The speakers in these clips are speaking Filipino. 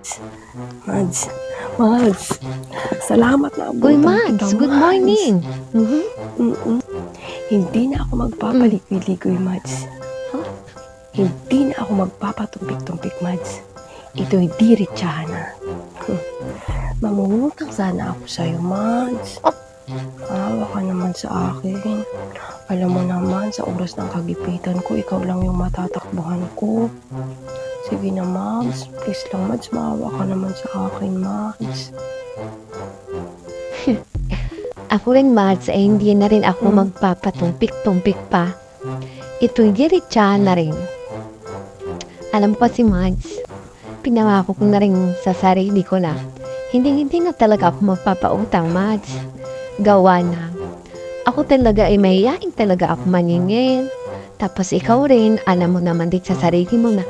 Mads, Mads, salamat na Uy, Mads, good Mads. morning. Mhm. Mm-mm. Hindi na ako magpapaligoy-ligoy, Mads. Huh? Hindi na ako magpapatumpik-tumpik, Mads. Ito'y diretsahan na. Hmm. Sana ako sa'yo, Mads. Awa ka naman sa akin. Alam mo naman, sa oras ng kagipitan ko, ikaw lang yung matatakbuhan ko. Sige na, Mads. Please lang, Mads. Maawa ka naman sa akin, Mads. Ako rin, Mads, ay hindi na rin ako Mm. magpapatumpik-tumpik pa. Ito'y diretsahan na rin. Alam ko si Mads, pinangako ko na rin sa sarili ko na hindi hindi na talaga ako magpapautang, Mads. Gawa na. Ako talaga ay mahihain talaga ako maningil. Tapos ikaw rin, alam mo naman din sa sarili mo na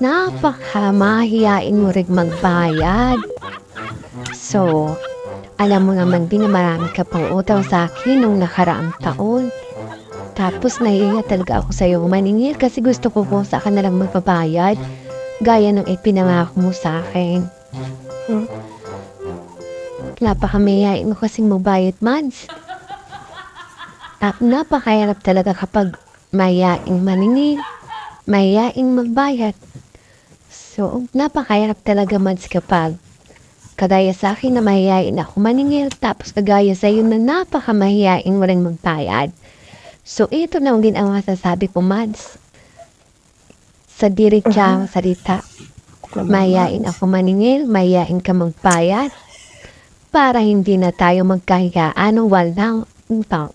napakamahiyain mo rin magbayad. So, alam mo naman din na marami ka pang utang sa akin nung nakaraang taon. Tapos nahiya talaga ako sa iyo maningil kasi gusto ko po sa na lang magbabayad. Gaya ng ipinangako mo sa akin. Hmm? Napakamayain mo kasing magbayad, Mads. Tap, napakahirap talaga kapag mayaing maningil, mayaing magbayad. So, napakahirap talaga, Mads, kapag Kadaya sa akin na mahihayin ako maningil, tapos kagaya sa iyo na napakamahihain mo rin magbayad. So, ito na ang ginawa masasabi ko, Mads. Sa diretsya salita, mahihain ako maningil, mahihain ka magbayad, para hindi na tayo magkahiyaan o walang utang.